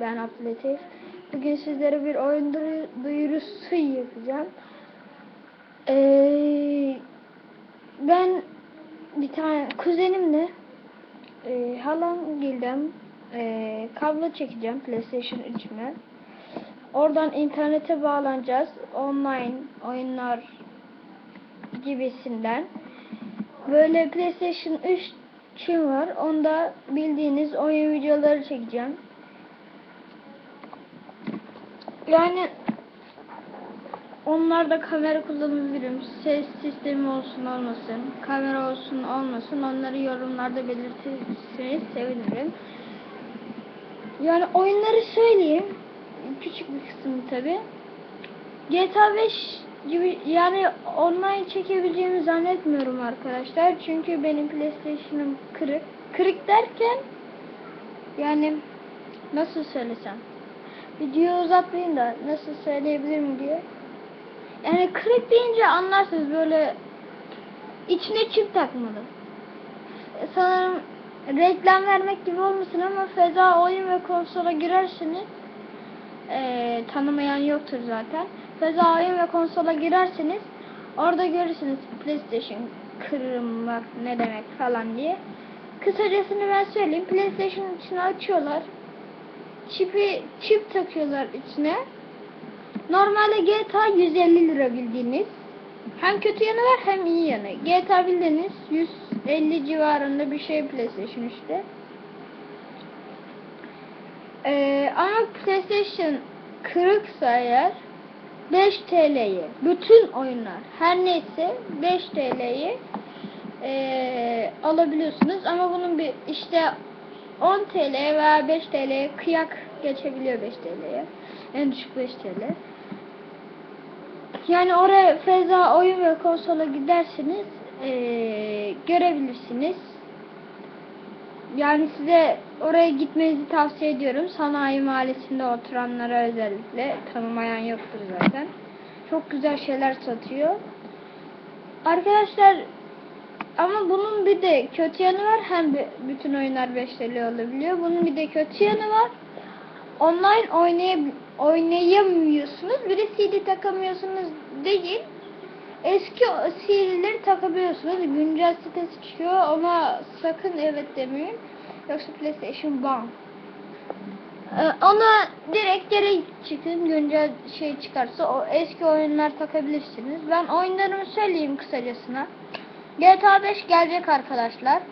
Ben Abdülatif. Bugün sizlere bir oyun duyu- duyurusu yapacağım. Ee, ben bir tane kuzenimle e, halam gilden e, kablo çekeceğim PlayStation 3'üme. Oradan internete bağlanacağız. Online oyunlar gibisinden. Böyle PlayStation 3 için var. Onda bildiğiniz oyun videoları çekeceğim. Yani onlarda kamera kullanabilirim. Ses sistemi olsun olmasın, kamera olsun olmasın onları yorumlarda belirtirseniz sevinirim. Yani oyunları söyleyeyim. Küçük bir kısmı tabi. GTA 5 gibi yani online çekebileceğimi zannetmiyorum arkadaşlar. Çünkü benim PlayStation'ım kırık. Kırık derken yani nasıl söylesem video uzatmayayım da nasıl söyleyebilirim diye. Yani kırık deyince anlarsınız böyle içine çip takmalı. Sanırım reklam vermek gibi olmasın ama Feza oyun ve konsola girersiniz. E, tanımayan yoktur zaten. Feza oyun ve konsola girersiniz. Orada görürsünüz PlayStation kırılmak ne demek falan diye. Kısacasını ben söyleyeyim. PlayStation içine açıyorlar. Çipi çip takıyorlar içine. Normalde GTA 150 lira bildiğiniz. Hem kötü yanı var hem iyi yanı. GTA bildiğiniz 150 civarında bir şey PlayStation 3'te. Ee, ama PlayStation kırıksa eğer 5 TL'yi bütün oyunlar her neyse 5 TL'yi ee, alabiliyorsunuz ama bunun bir işte 10 TL veya 5 TL kıyak geçebiliyor 5 TL'ye. En düşük 5 TL. Yani oraya Feza oyun ve konsola gidersiniz ee, görebilirsiniz. Yani size oraya gitmenizi tavsiye ediyorum. Sanayi mahallesinde oturanlara özellikle tanımayan yoktur zaten. Çok güzel şeyler satıyor. Arkadaşlar ama bunun bir de kötü yanı var. Hem bütün oyunlar 5 TL olabiliyor. Bunun bir de kötü yanı var. Online oynayab oynayamıyorsunuz. Bir de CD takamıyorsunuz değil. Eski CD'leri takabiliyorsunuz. Güncel sitesi çıkıyor ama sakın evet demeyin. Yoksa PlayStation ban. Ee, ona direkt geri çıkın güncel şey çıkarsa o eski oyunlar takabilirsiniz. Ben oyunlarımı söyleyeyim kısacasına. GTA 5 gelecek arkadaşlar.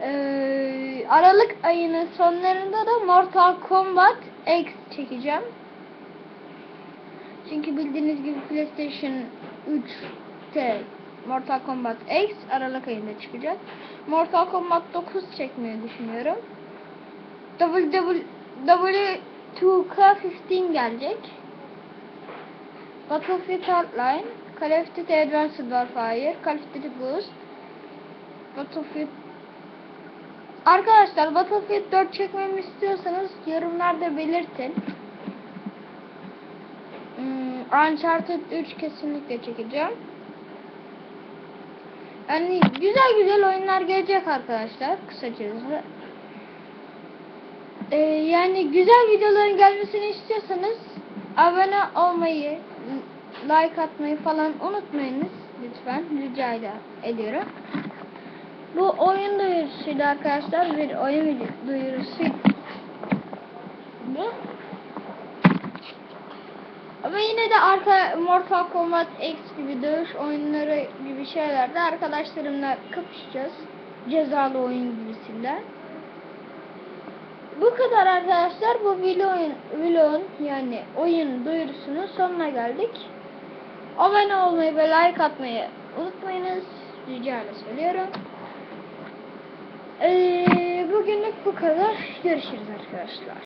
Ee, Aralık ayının sonlarında da Mortal Kombat X çekeceğim. Çünkü bildiğiniz gibi PlayStation 3'te Mortal Kombat X Aralık ayında çıkacak. Mortal Kombat 9 çekmeyi düşünüyorum. W2K15 gelecek. Battlefield Hardline, Call of Duty Advanced Warfare, Call of Duty Ghost, Battlefield Arkadaşlar Battlefield 4 çekmemi istiyorsanız yorumlarda belirtin. Hmm, Uncharted 3 kesinlikle çekeceğim. Yani güzel güzel oyunlar gelecek arkadaşlar kısacası. Ee, yani güzel videoların gelmesini istiyorsanız abone olmayı, like atmayı falan unutmayınız lütfen rica ediyorum. Bu oyun duyurusuydu arkadaşlar. Bir oyun duyurusuydu. Ama yine de arka Mortal Kombat X gibi dövüş oyunları gibi şeylerde arkadaşlarımla kapışacağız. Cezalı oyun gibisinden. Bu kadar arkadaşlar. Bu vlogun, vlogun yani oyun duyurusunun sonuna geldik. Abone olmayı ve like atmayı unutmayınız. Rica söylüyorum. Ee, bugünlük bu kadar. Görüşürüz arkadaşlar.